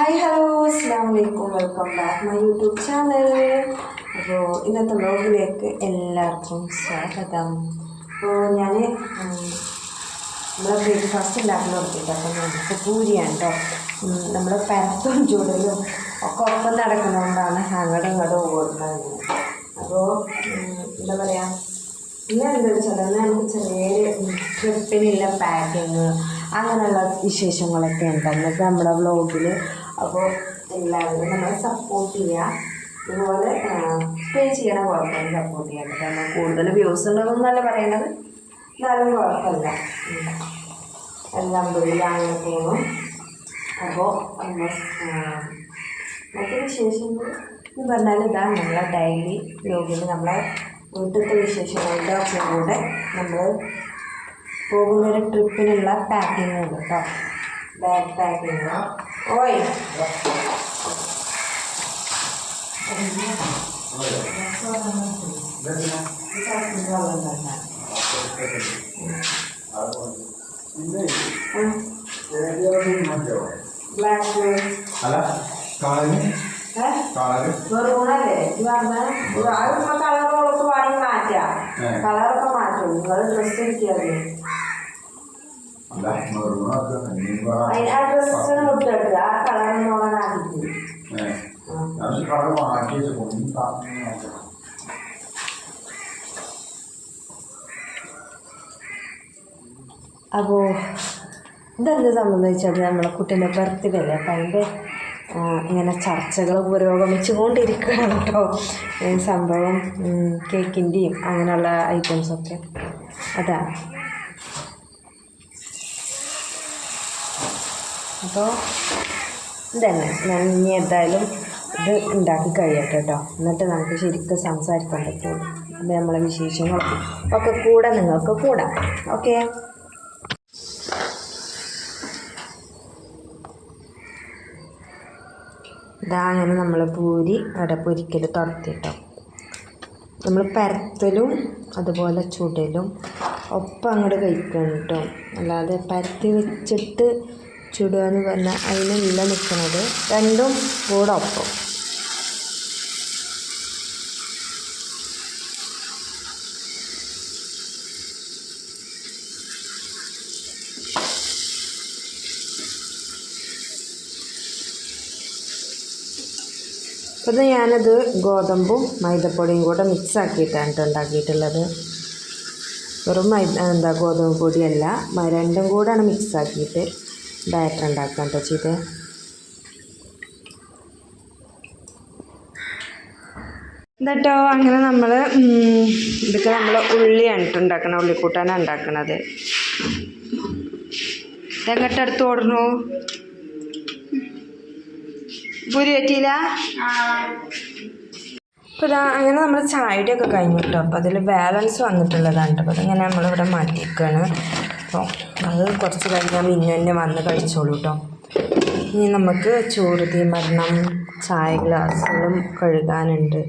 Hi hello അസ്സാം വലൈക്കും welcome back my YouTube channel അപ്പോൾ ഇന്നത്തെ വ്ലോഗിലേക്ക് എല്ലാവർക്കും സ്വാഗതം. അപ്പോൾ ഞാൻ നമ്മളെ ബ്രേക്ക്ഫാസ്റ്റ് ഉണ്ടാക്കുന്ന നോക്കിയിട്ട് അപ്പോൾ നമുക്ക് പൂരിയാണ് കേട്ടോ നമ്മൾ പരത്തും ചൂടലും ഒക്കെ ഒപ്പം നടക്കുന്നതുകൊണ്ടാണ് അങ്ങോട്ടും ഇങ്ങോട്ടും ഓടുന്നത്. അപ്പോൾ എന്താ പറയുക പിന്നെ എന്താ വെച്ചാൽ നമുക്ക് ചെറിയൊരു ട്രിപ്പിനുള്ള പാക്കിങ് അങ്ങനെയുള്ള വിശേഷങ്ങളൊക്കെ ഉണ്ട്. നമ്മുടെ വ്ലോഗിൽ അപ്പോൾ എല്ലാവരും നമ്മളെ സപ്പോർട്ട് ചെയ്യുക. ഇതുപോലെ പേ ചെയ്യണ കുഴപ്പമില്ല സപ്പോർട്ട് ചെയ്യാൻ. കാരണം കൂടുതൽ വ്യൂസ് ഉണ്ടെന്നല്ല പറയണത്. എന്നാലും കുഴപ്പമില്ല. എല്ലാം തൊഴിൽ പോകുന്നു. അപ്പോൾ മറ്റു വിശേഷങ്ങൾ എന്ന് പറഞ്ഞാൽ ഇതാണ് നമ്മളെ ഡെയിലി വ്ലോഗിൽ നമ്മളെ വീട്ടിലത്തെ വിശേഷങ്ങളുടെ ഒക്കെ കൂടെ നമ്മൾ പോകുന്നൊരു ട്രിപ്പിനുള്ള പാക്കിംഗ് ഉണ്ട് കേട്ടോ. ബാഗ് ചെയ്യണം ഓയ്. കളറൊക്കെ മാറ്റും. നിങ്ങൾ ഡ്രസ്സ് എടുക്കിയല്ലേ അപ്പോൾ ഇതെന്ത് സംബന്ധിച്ചത്? നമ്മളെ കുട്ടീന്റെ ബർത്ത്ഡേ അല്ലേ അപ്പം അതിന്റെ ഇങ്ങനെ ചർച്ചകൾ പുരോഗമിച്ചു കൊണ്ടിരിക്കുകയാണ് കേട്ടോ സംഭവം കേക്കിന്റെയും അങ്ങനെയുള്ള ഐറ്റംസൊക്കെ അതാണ് അപ്പോൾ ഇതന്നെ. ഞാൻ ഇനി എന്തായാലും ഇത് ഉണ്ടാക്കി കഴിയട്ടെ കേട്ടോ എന്നിട്ട് നമുക്ക് ശരിക്കും സംസാരിക്കാൻ പറ്റുള്ളൂ അപ്പോൾ നമ്മളെ വിശേഷങ്ങളും ഒക്കെ കൂടെ നിങ്ങൾക്ക് കൂടാം. ഓക്കെ? ഇതാ അങ്ങനെ നമ്മൾ പൂരി അവിടെ പൊരിക്കൽ തുടത്തിട്ടോ നമ്മൾ പരത്തലും അതുപോലെ ചുടലും ഒപ്പം അങ്ങോട്ട് കഴിക്കണം കേട്ടോ അല്ലാതെ പരത്തി വെച്ചിട്ട് ചുടുക എന്ന് പറഞ്ഞാൽ അതിനല്ല നിൽക്കുന്നത് രണ്ടും കൂടെ ഒപ്പം. ഇത് ഞാനത് ഗോതമ്പും മൈദപ്പൊടിയും കൂടെ മിക്സ് ആക്കിയിട്ടാണ് കേട്ടോ ഉണ്ടാക്കിയിട്ടുള്ളത്. വെറും മൈദ എന്താ ഗോതമ്പ് പൊടിയല്ല മ- രണ്ടും കൂടെയാണ് മിക്സ് ആക്കിയിട്ട് ബാറ്റർ ഉണ്ടാക്കാൻ കേട്ടോ ചെയ്ത്. എന്നിട്ടോ അങ്ങനെ നമ്മൾ ഇതൊക്കെ നമ്മൾ ഉള്ളിയാണ് ഉണ്ടാക്കണം ഉള്ളിക്കൂട്ടാനാണ് ഉണ്ടാക്കണത്. എങ്ങോട്ടടുത്ത് ഓടണു? പുരി പറ്റിയില്ല? അപ്പോൾ അങ്ങനെ നമ്മൾ ചായയുടെ ഒക്കെ കഴിഞ്ഞു കേട്ടോ. അപ്പോൾ അതിൽ ബാലൻസ് വന്നിട്ടുള്ളതാണ് അപ്പോൾ അതിങ്ങനെ നമ്മളിവിടെ മാറ്റിയിരിക്കുകയാണ് അപ്പോൾ അത് കുറച്ച് കഴിഞ്ഞാൽ മിന്നു തന്നെ വന്ന് കഴിച്ചോളൂ കേട്ടോ. ഇനി നമുക്ക് ചോറ് തീമരണം ചായ ഗ്ലാസ്സുകളും കഴുകാനുണ്ട്.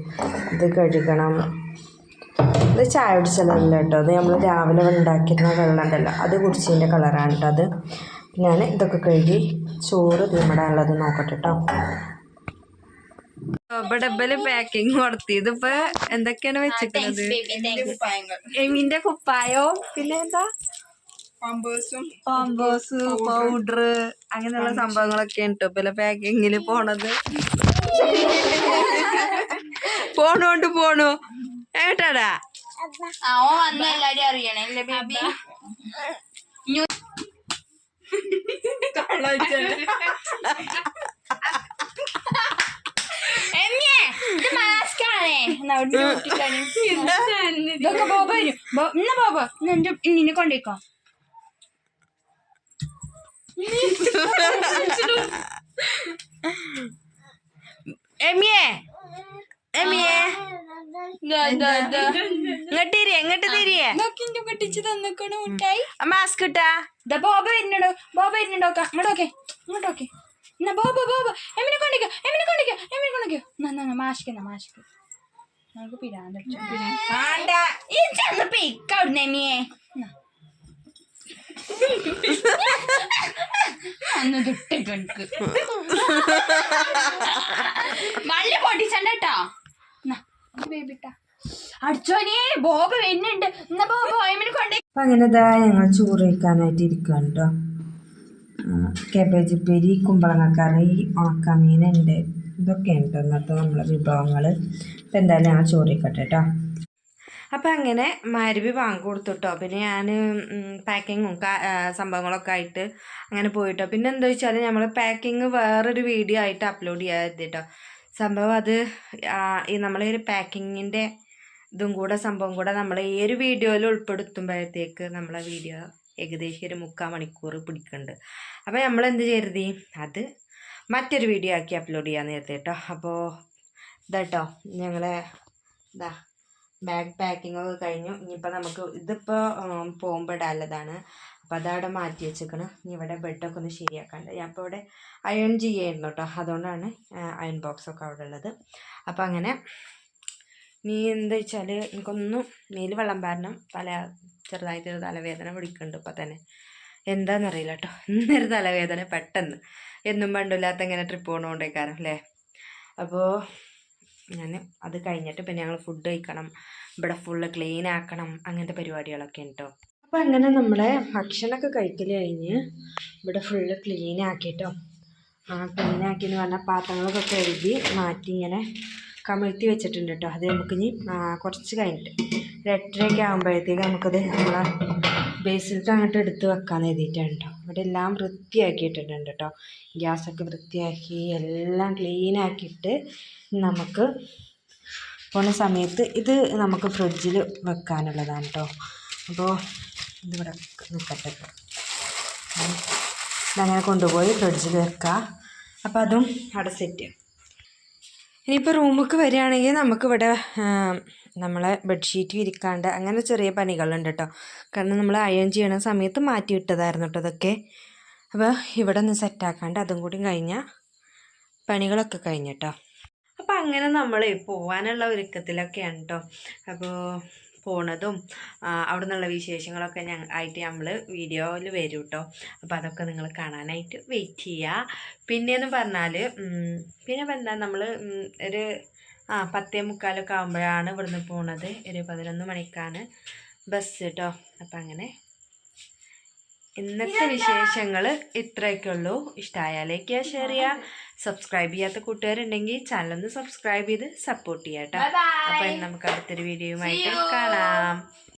ഇത് കഴുകണം. ഇത് ചായ കുടിച്ചതല്ല കേട്ടോ. അത് നമ്മൾ രാവിലെ ഉണ്ടാക്കിയിരുന്ന വെള്ളം ഉണ്ടല്ലോ അത് കുടിച്ചതിന്റെ കളറാണ് കേട്ടോ അത്. ഞാൻ ഇതൊക്കെ കഴുകി ചോറ് തീമിടാനുള്ളത് നോക്കട്ടെ കേട്ടോ. ഡബൽ പാക്കിങ് കൊടുത്തി. ഇതിപ്പോ എന്തൊക്കെയാണ് വെച്ചിട്ടുള്ളത് എമ്മിന്റെ കുപ്പായോ? പിന്നെ എന്താ? പാമ്പേഴ്സ് പൗഡർ അങ്ങനെയുള്ള സംഭവങ്ങളൊക്കെ ഉണ്ട് പല പാക്കിങ്ങിൽ പോണത്. പോണോണ്ട് പോണു. ഏട്ടാടാ? അവൻ വന്ന. എല്ലാരും ബേബി ഇത് mask ആണേ. എന്നാ അവിടുന്ന് ഊറ്റിക്കളി. ഇതൊക്കെ ബോബ വരും. ബോ- ഇന്ന് ബോബ ഇന്ന് എന്റെ നിന്നെ കൊണ്ടേക്കോ. എമിയേ എമിയേ. ഇങ്ങോട്ട് തിരിയെ ഇങ്ങോട്ട് തിരിയെ. ഇതൊക്കെ പൊട്ടിച്ച് തന്നിക്കണ മുട്ടായി മാസ്ക് ഇട്ടാ. ബോബ വരുന്നുണ്ടോ. ബോബ വരുന്നുണ്ടോ ഇങ്ങോട്ടോക്കെ ഇങ്ങോട്ടോക്കെ എന്നാ ബോബ ബോബ. എമിനെ കൊണ്ടിക്കോ എമിനെ കൊണ്ടിക്കോ എമിനെ കൊണ്ടിക്കോ. എന്നാ മാഷിക്കുന്ന മാഷിക്ക്. നമുക്ക് പിക്ക് അവിടുന്ന് പൊട്ടിച്ചണ്ടോ ബേബിട്ടാ അടിച്ചോനെ ബോബ് വരുന്നുണ്ട്. എന്നാ ബോബ് ഓയമിന് കൊണ്ടേ. അപ്പം അങ്ങനെ ഇതാ ഞങ്ങൾ ചോറ് കഴിക്കാനായിട്ട് ഇരിക്കണ്ടോ കേബേജ് പെരി കുമ്പളങ്ങക്കറി ഉണക്കമീനുണ്ട്. ഇതൊക്കെയാണ് കേട്ടോ ഇന്നത്തെ നമ്മളെ വിഭവങ്ങൾ ഇപ്പം എന്തായാലും ഞാൻ ചോറിക്കട്ടെ കേട്ടോ അപ്പം അങ്ങനെ മരുവി വാങ്ങി കൊടുത്തുട്ടോ പിന്നെ ഞാൻ പാക്കിങ്ങും സംഭവങ്ങളൊക്കെ ആയിട്ട് അങ്ങനെ പോയിട്ടോ പിന്നെ എന്താ വെച്ചാൽ നമ്മൾ പാക്കിങ് വേറൊരു വീഡിയോ ആയിട്ട് അപ്ലോഡ് ചെയ്യാതെ കേട്ടോ സംഭവം അത് ഈ നമ്മളെ ഒരു പാക്കിങ്ങിന്റെ ഇതും കൂടെ സംഭവം കൂടെ നമ്മൾ ഈ ഒരു വീഡിയോയിൽ ഉൾപ്പെടുത്തുമ്പോഴത്തേക്ക് നമ്മളെ വീഡിയോ ഏകദേശം ഒരു മുക്കാൽ മണിക്കൂർ പിടിക്കുന്നുണ്ട് അപ്പോൾ നമ്മൾ എന്ത് ചെയ്യരുതി? അത് മറ്റൊരു വീഡിയോ ആക്കി അപ്ലോഡ് ചെയ്യാൻ നേരത്തെ കേട്ടോ അപ്പോൾ ഇതാട്ടോ ഞങ്ങളെ ഇതാ ബാഗ് പാക്കിംഗ് ഒക്കെ കഴിഞ്ഞു. ഇനിയിപ്പോൾ നമുക്ക് ഇതിപ്പോൾ പോകുമ്പോൾ ഇടാനുള്ളതാണ് അപ്പോൾ അതവിടെ മാറ്റി വെച്ചേക്കണം. ഇനി ഇവിടെ ബെഡൊക്കെ ഒന്ന് ശരിയാക്കാണ്ട്. ഞാൻ ഇപ്പോൾ ഇവിടെ അയൺ ചെയ്യായിരുന്നു കേട്ടോ അതുകൊണ്ടാണ് അയൺ ബോക്സൊക്കെ അവിടെ ഉള്ളത്. അപ്പോൾ അങ്ങനെ നീ എന്താ വെച്ചാൽ എനിക്കൊന്നും നീൽ വെള്ളം പാരണം തല ചെറുതായിട്ട് തലവേദന പിടിക്കുന്നുണ്ട് ഇപ്പം തന്നെ. എന്താണെന്നറിയില്ല കേട്ടോ ഇന്നൊരു തലവേദന പെട്ടെന്ന്. എന്നും പണ്ടില്ലാത്ത ഇങ്ങനെ ട്രിപ്പ് പോകണോണ്ടേക്കാരം അല്ലേ അപ്പോൾ ഞാൻ അത് കഴിഞ്ഞിട്ട് പിന്നെ ഞങ്ങൾ ഫുഡ് കഴിക്കണം. ഇവിടെ ഫുള്ള് ക്ലീൻ ആക്കണം. അങ്ങനത്തെ പരിപാടികളൊക്കെ ഉണ്ട് അപ്പോൾ അങ്ങനെ നമ്മളെ ഭക്ഷണമൊക്കെ കഴിക്കൽ കഴിഞ്ഞ് ഇവിടെ ഫുള്ള് ക്ലീൻ ആക്കിട്ടോ. ആ ക്ലീൻ ആക്കിയെന്ന് പറഞ്ഞാൽ പാത്രങ്ങളൊക്കെ കഴുകി മാറ്റി ഇങ്ങനെ കമിഴ്ത്തി വെച്ചിട്ടുണ്ട് കേട്ടോ അത് നമുക്കിനി ഇനി കുറച്ച് കഴിഞ്ഞിട്ട്. ഒരു എട്ടരയൊക്കെ ആകുമ്പോഴത്തേക്ക് നമുക്കത് നമ്മളെ ബേസിലേക്ക് അങ്ങോട്ട് എടുത്ത് വെക്കാൻ എഴുതിയിട്ടാണ് കേട്ടോ ഇവിടെ എല്ലാം വൃത്തിയാക്കിയിട്ടുണ്ട് കേട്ടോ ഗ്യാസൊക്കെ വൃത്തിയാക്കി എല്ലാം ക്ലീനാക്കിയിട്ട് നമുക്ക് പോണ സമയത്ത് ഇത് നമുക്ക് ഫ്രിഡ്ജിൽ വെക്കാനുള്ളതാണ് കേട്ടോ അപ്പോൾ ഇതിവിടെ നിൽക്കട്ടെ അങ്ങനെ കൊണ്ടുപോയി ഫ്രിഡ്ജിൽ വെക്കുക അപ്പോൾ അതും അവിടെ സെറ്റ് ഇനിയിപ്പോൾ റൂമിലേക്ക് വരികയാണെങ്കിൽ നമുക്കിവിടെ നമ്മളെ ബെഡ്ഷീറ്റ് വിരിക്കാണ്ട് അങ്ങനെ ചെറിയ പണികളുണ്ട് കേട്ടോ. കാരണം നമ്മൾ അയൺ ചെയ്യണ സമയത്ത് മാറ്റി വിട്ടതായിരുന്നു കേട്ടോ അതൊക്കെ. അപ്പോൾ ഇവിടെ ഒന്ന് സെറ്റാക്കാണ്ട് അതും കൂടി കഴിഞ്ഞാൽ പണികളൊക്കെ കഴിഞ്ഞിട്ടോ അപ്പോൾ അങ്ങനെ നമ്മൾ പോവാനുള്ള ഒരുക്കത്തിലൊക്കെയാണ് കേട്ടോ. അപ്പോൾ പോണതും അവിടെ നിന്നുള്ള വിശേഷങ്ങളൊക്കെ ഞങ്ങൾ ആയിട്ട് നമ്മൾ വീഡിയോയിൽ വരും കേട്ടോ അപ്പോൾ അതൊക്കെ നിങ്ങൾ കാണാനായിട്ട് വെയിറ്റ് ചെയ്യുക പിന്നെയെന്ന് പറഞ്ഞാൽ പിന്നെ എന്താ നമ്മൾ ഒരു ആ പത്തേ മുക്കാലൊക്കെ ആകുമ്പോഴാണ് ഇവിടുന്ന് പോണത്. ഒരു പതിനൊന്ന് മണിക്കാണ് ബസ് കേട്ടോ അപ്പം അങ്ങനെ ഇന്നത്തെ വിശേഷങ്ങൾ ഇത്രയൊക്കെ ഉള്ളൂ ഇഷ്ടമായ ലൈക്ക് ചെയ്യുക ഷെയർ ചെയ്യുക സബ്സ്ക്രൈബ് ചെയ്യാത്ത കൂട്ടുകാരുണ്ടെങ്കിൽ ചാനലൊന്ന് സബ്സ്ക്രൈബ് ചെയ്ത് സപ്പോർട്ട് ചെയ്യാം കേട്ടോ. അപ്പം നമുക്ക് അടുത്തൊരു വീഡിയോയുമായിട്ട് കാണാം.